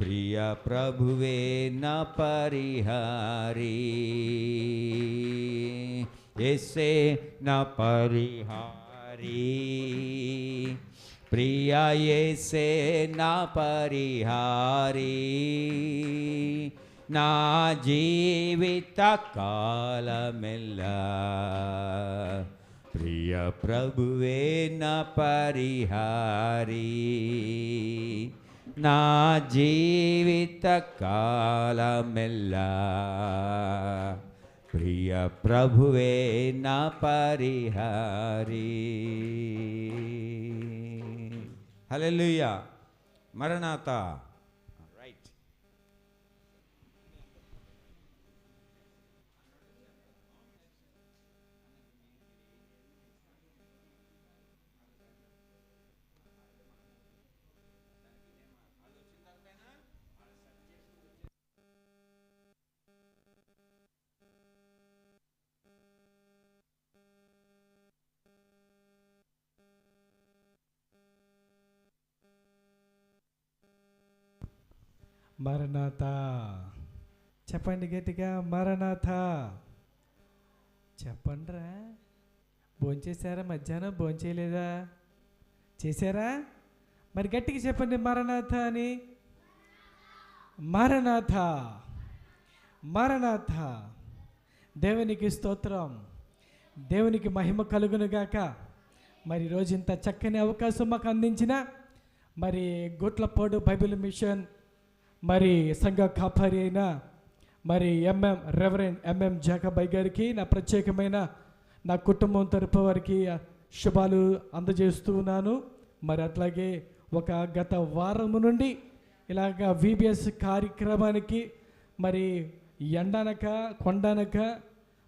ప్రియ ప్రభువే నా పరిహారి ఎస్సే నా పరిహారి ప్రియ ఎస్సే నా పరిహారి నా జీవిత కాలమెల్లా ప్రియ ప్రభువే నా పరిహారి. నా జీవిత కాలమెల్లా. ప్రియ ప్రభువే నా పరిహారి. హల్లెలూయా. మరణాత. మరణాథ చెప్పండి గట్టిగా మరణాథ చెప్పండిరా. భోంచేశారా? మధ్యాహ్నం భోంచేయలేదా? చేశారా? మరి గట్టిగా చెప్పండి మరణాథ అని. మరణాథ మరణాథ దేవునికి స్తోత్రం. దేవునికి మహిమ కలుగునుగాక మరి రోజు ఇంత చక్కని అవకాశం మాకు అందించిన మరి గుట్లపోడు బైబిల్ మిషన్ మరి సంఘ కాపరి అయిన మరి ఎంఎం రెవరెండ్ ఎంఎం జాకబాయ్ గారికి నా ప్రత్యేకమైన నా కుటుంబం తరపు వారికి శుభాలు అందజేస్తూ ఉన్నాను. మరి అట్లాగే ఒక గత వారం నుండి ఇలాగ విబిఎస్ కార్యక్రమానికి మరి ఎండనక కొండనక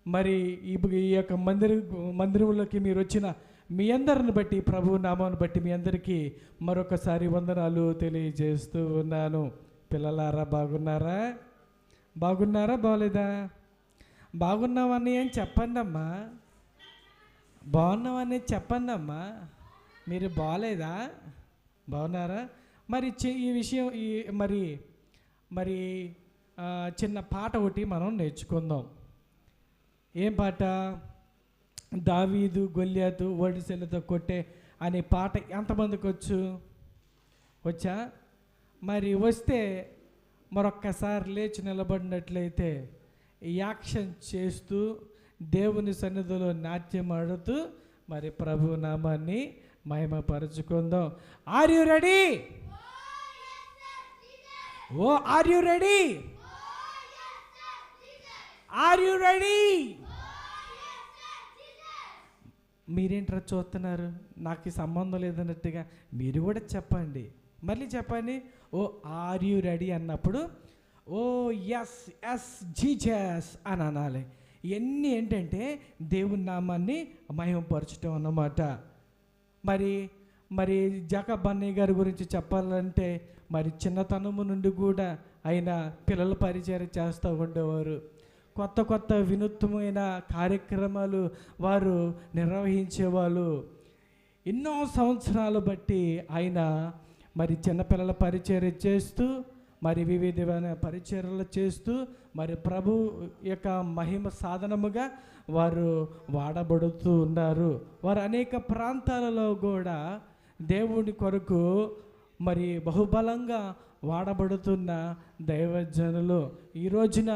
మరి ఈ ఈ యొక్క మందిర మందిరంలోకి మీరు వచ్చిన మీ అందరిని బట్టి ప్రభు నామాన్ని బట్టి మీ అందరికీ మరొకసారి వందనాలు తెలియజేస్తూ ఉన్నాను. పిల్లలారా బాగున్నారా? బాగున్నారా బాగలేదా బాగున్నామని ఏం చెప్పండి అమ్మా బాగున్నామని చెప్పండి అమ్మా మీరు బాగలేదా బాగున్నారా? మరి ఈ విషయం ఈ మరి మరి చిన్న పాట ఒకటి మనం నేర్చుకుందాం. ఏం పాట? దావీదు గొల్యాతు ఓడిసెలతో కొట్టే అనే పాట ఎంతమందికి వచ్చు? వచ్చా? మరి వస్తే మరొక్కసారి లేచి నిలబడినట్లయితే యాక్షన్ చేస్తూ దేవుని సన్నిధిలో నాట్యం ఆడుతూ మరి ప్రభు నామాన్ని మహిమపరచుకుందాం. Are you ready oh are you ready are you ready మీరేంట్రా చూస్తున్నారు? నాకు సంబంధం లేదన్నట్టుగా మీరు కూడా చెప్పండి. మళ్ళీ చెప్పండి. ఓ ఆర్ యు రెడీ అన్నప్పుడు ఓ ఎస్ ఎస్ జీజస్ అని అనాలి. ఇవన్నీ ఏంటంటే దేవుని నామాన్ని మహిమపరచడం అన్నమాట. మరి మరి జాకబ్ అన్నయ్య గారి గురించి చెప్పాలంటే మరి చిన్నతనము నుండి కూడా ఆయన పిల్లల పరిచయం చేస్తూ ఉండేవారు. కొత్త కొత్త వినూత్నమైన కార్యక్రమాలు వారు నిర్వహించేవాళ్ళు. ఎన్నో సంవత్సరాలు బట్టి ఆయన మరి చిన్నపిల్లల పరిచర్య చేస్తూ మరి వివిధమైన పరిచర్యలు చేస్తూ మరి ప్రభు యొక్క మహిమ సాధనముగా వారు వాడబడుతూ ఉన్నారు. వారు అనేక ప్రాంతాలలో కూడా దేవుని కొరకు మరి బహుబలంగా వాడబడుతున్న దైవజనులు. ఈ రోజున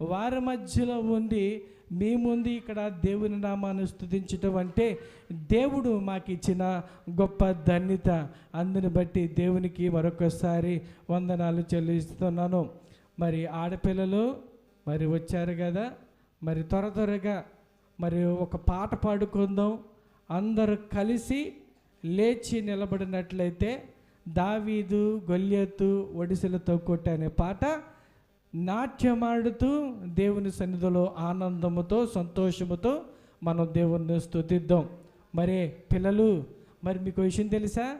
వారి మధ్యలో ఉండి మీ ముందు ఇక్కడ దేవుని నామాన్ని స్థుతించటం అంటే దేవుడు మాకు ఇచ్చిన గొప్ప ధన్యత. అందుని బట్టి దేవునికి మరొకసారి వందనాలు చెల్లిస్తున్నాను. మరి ఆడపిల్లలు మరి వచ్చారు కదా? మరి త్వర త్వరగా మరి ఒక పాట పాడుకుందాం. అందరూ కలిసి లేచి నిలబడినట్లయితే దావీదు గొల్యత్తు ఒడిసెలతో కొట్టే అనే పాట నాట్యమాడుతూ దేవుని సన్నిధిలో ఆనందముతో సంతోషముతో మనం దేవుణ్ణి స్తుతిద్దాం. మరి పిల్లలు మరి మీకు విషయం తెలుసా?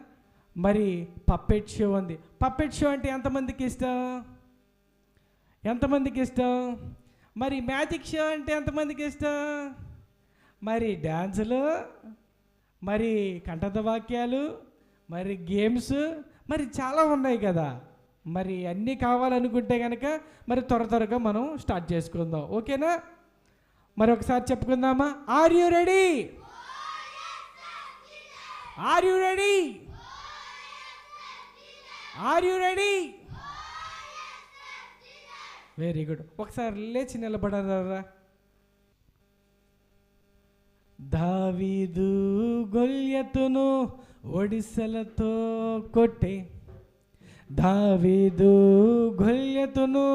మరి పప్పెట్ షో ఉంది పప్పెట్ షో అంటే ఎంతమందికి ఇష్టం? ఎంతమందికి ఇష్టం? మరి మ్యాజిక్ షో అంటే ఎంతమందికి ఇష్టం? మరి డ్యాన్సులు మరి కంఠత వాక్యాలు మరి గేమ్స్ మరి చాలా ఉన్నాయి కదా. మరి అన్నీ కావాలనుకుంటే కనుక మరి త్వర త్వరగా మనం స్టార్ట్ చేసుకుందాం. ఓకేనా? మరి ఒకసారి చెప్పుకుందామా? Are you ready are you ready are you ready very good ఒకసారి లేచి నిలబడరా. దావీదు గొల్యతును ఒడిసెలతో కొట్టే దావీదు గొల్యతును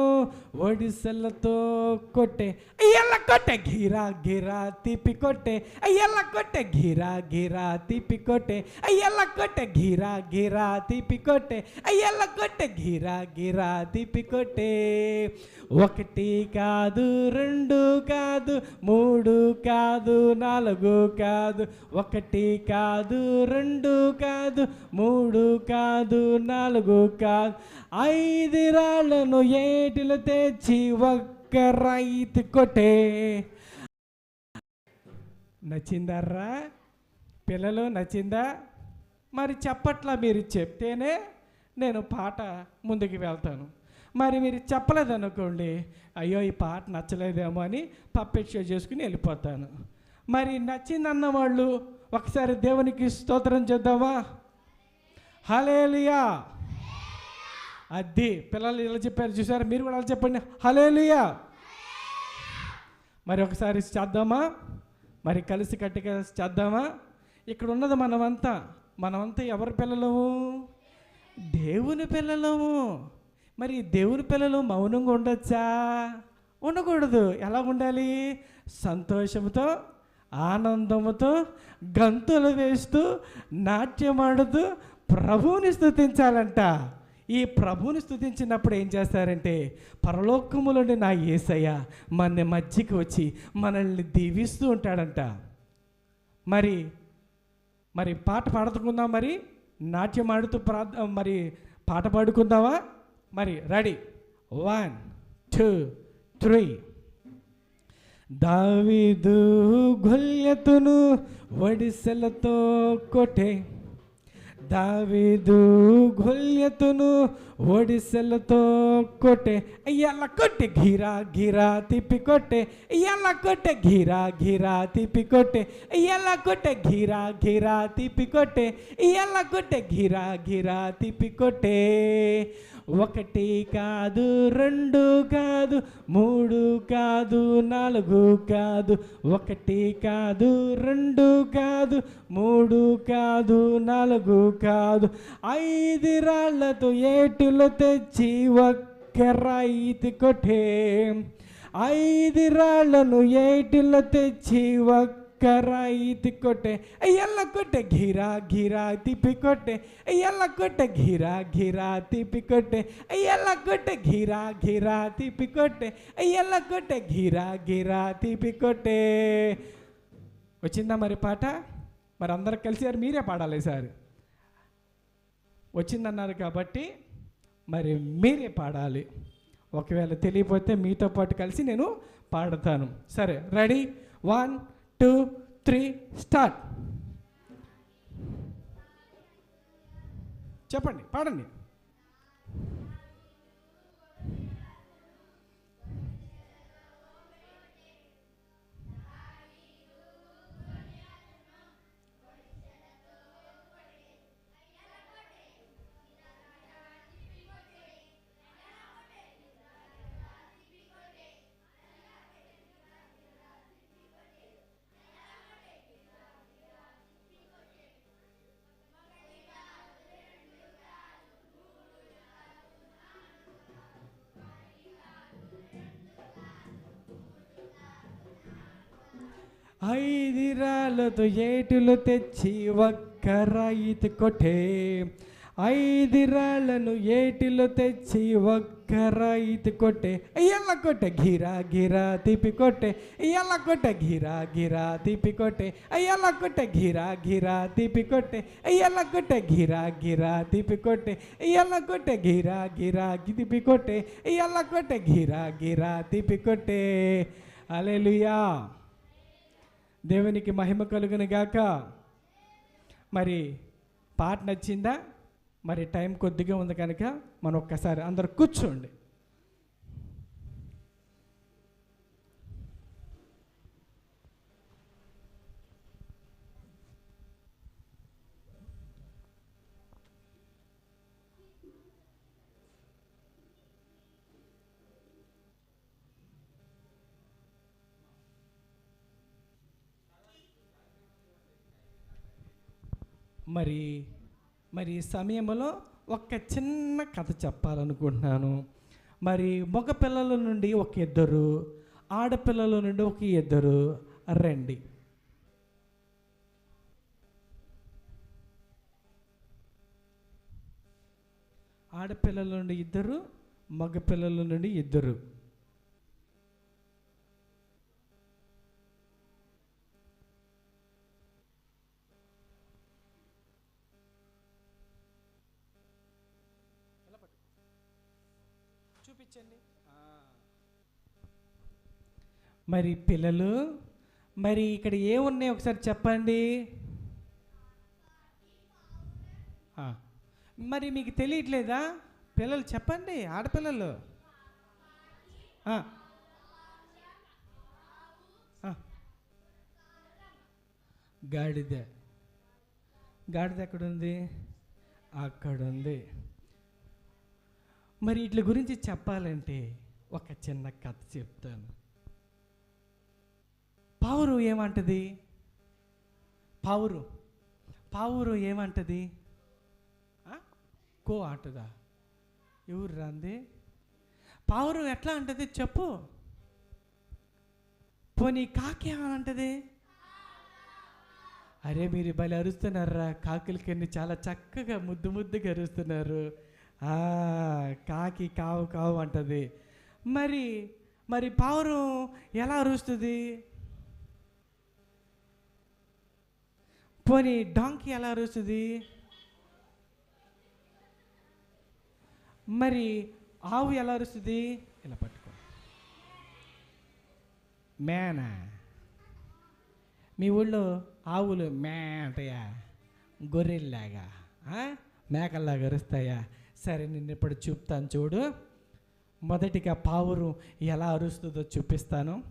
ఒడిసెలతో కొట్టే. అయ్యల్ల కొట్టే ఘీరా ఘీరా తిప్పి కొట్టే. అయ్యల్ల కొట్టే ఘీరా ఘీరా తిప్పి కొట్టే. అయ్యల్ల కొట్టే ఘీరా ఘీరా తిప్పి కొట్టే. అయ్యల్ల కొట్టే ఘీరా ఘీరా తిప్పి కొట్టే. ఒకటి కాదు రెండు కాదు మూడు కాదు నాలుగు కాదు. ఒకటి కాదు రెండు కాదు మూడు కాదు నాలుగు కాదు ఐదు రాళ్ళను ఏటిలు తెచ్చి ఒక్క రైతు కొట్టే. నచ్చిందర్రా? పిల్లలు నచ్చిందా? మరి చెప్పట్లా మీరు చెప్తేనే నేను పాట ముందుకు వెళ్తాను. మరి మీరు చెప్పలేదనుకోండి అయ్యో ఈ పాట నచ్చలేదేమో అని పప్పెట్ షో చేసుకుని వెళ్ళిపోతాను. మరి నచ్చిందన్న వాళ్ళు ఒకసారి దేవునికి స్తోత్రం చేద్దామా? హలేలియా అది పిల్లలు ఇలా చెప్పారు చూసారు? మీరు కూడా అలా చెప్పండి. హలేలుయా మరి ఒకసారి చేద్దామా? మరి కలిసి కట్టుగా చేద్దామా? ఇక్కడ ఉన్నది మనమంతా. మనమంతా ఎవరి పిల్లలము? దేవుని పిల్లలము. మరి దేవుని పిల్లలు మౌనంగా ఉండొచ్చా? ఉండకూడదు. ఎలా ఉండాలి? సంతోషంతో ఆనందముతో గంతులు వేస్తూ నాట్యమాడుతూ ప్రభువుని స్థుతించాలంట ఈ ప్రభువుని స్థుతించినప్పుడు ఏం చేస్తారంటే పరలోకములోని నా యేసయ్య మన మధ్యకి వచ్చి మనల్ని దీవిస్తూ ఉంటాడంట. మరి మరి పాట పాడుకుందాం మరి? నాట్యం ఆడుతూ ప్రార్థ మరి పాట పాడుకుందామా? మరి రెడీ. One two three. దావీదు గొల్యతును వడిసెలతో కొట్టే దావీదు గొల్యతును ఒడిసెలతో కొట్టే ఎలా కొట్టే ఘీరా ఘీరా తిప్పి కొట్టే ఎలా కొట్టే ఘీరా ఘీరా తిప్పి కొట్టే ఎలా కొట్టే ఘీరా ఘీరా తిప్పి కొట్టే ఎలా కొట్టే ఘీరా ఘీరా తిప్పి కొట్టే. ఒకటి కాదు రెండు కాదు మూడు కాదు నాలుగు కాదు ఒకటి కాదు రెండు కాదు మూడు కాదు నాలుగు కాదు ఐదు రాళ్ళతో ఏటులో తెచ్చి ఒక్క రైతు కొట్టే. ఐదు రాళ్ళను ఏటిలో తెచ్చి ఒక్క రైతు కొట్టే. అయ్యల్ల కొట్టే గిరా గిరా తిప్పి కొట్టే. అయ్యల్ల కొట్టే గిరా ఘీరా తిప్పి కొట్టే. అయ్యల్ల కొట్టే ఘీరా ఘీరా తిప్పి కొట్టే. అయ్యల్ల కొట్టే ఘీరా ఘీరా తిప్పి కొట్టే. వచ్చిందా మరి పాట? మరి అందరు కలిసి మీరే పాడాలి సార్. వచ్చిందన్నారు కాబట్టి మరి మీరే పాడాలి. ఒకవేళ తెలియపోతే మీతో పాటు కలిసి నేను పాడతాను. సరే ready? One two three start. చెప్పండి పాడండి. ఐదిరాలతో ఏటులు తెచ్చి ఒక్క రైతు కొట్టే. ఐదిరాలను ఏటిలో తెచ్చి ఒక్క రైతు కొట్టే. ఎల్ల కొట్టే గిరా గిరా తిప్పి కొట్టే. ఎల్ల కొట్టే గిరా గిరా తిప్పి కొట్టే. ఎల్ల కొట్టే గిరా గిరా తిప్పి కొట్టే. ఎల్ల కొట్టే గిరా గిరా తిప్పి కొట్టే. ఎల్ల కొట్టే గిరా గిరా తిప్పి కొట్టే. ఎల్ల కొట్టే గిరా గిరా తిప్పి కొట్టే. అలెలుయా దేవునికి మహిమ కలుగును గాక. మరి పాట నచ్చిందా? మరి టైం కొద్దిగా ఉంది కనుక మనం ఒక్కసారి అందరు కూర్చోండి. మరి మరి ఈ సమయంలో ఒక చిన్న కథ చెప్పాలనుకుంటున్నాను. మరి మగ పిల్లల నుండి ఒక ఇద్దరు ఆడపిల్లల నుండి ఒక ఇద్దరు రండి. ఆడపిల్లల నుండి ఇద్దరు మగ పిల్లల నుండి ఇద్దరు. మరి పిల్లలు మరి ఇక్కడ ఏమున్నాయి ఒకసారి చెప్పండి? మరి మీకు తెలియట్లేదా? పిల్లలు చెప్పండి ఆడపిల్లలు. గాడిద. గాడిద ఎక్కడుంది? అక్కడ ఉంది మరి వీటి గురించి చెప్పాలంటే ఒక చిన్న కథ చెప్తాను. పావురు ఏమంటది? పావురు పావురు ఏమంటది? కో అంటదా? ఎవరు రాంది పావురు ఎట్లా అంటది చెప్పు. పోనీ కాకి ఏమంటది అరే మీరు భలే అరుస్తున్నారా కాకులకన్నీ చాలా చక్కగా ముద్దు ముద్దుగా అరుస్తున్నారు. ఆ, కాకి కావు కావు అంటది. మరి మరి పావురం ఎలా అరుస్తుంది? పోనీ డాంకీ ఎలా అరుస్తుంది? మరి ఆవు ఎలా అరుస్తుంది? ఇలా పట్టుకో. మేనా మీ ఊళ్ళో ఆవులు మే అంటాయా గొర్రెల్లాగా మేకల్లాగా అరుస్తాయా? సరే నేను ఇప్పుడు చూపుతాను చూడు. మొదటిగా పావురు ఎలా అరుస్తుందో చూపిస్తాను.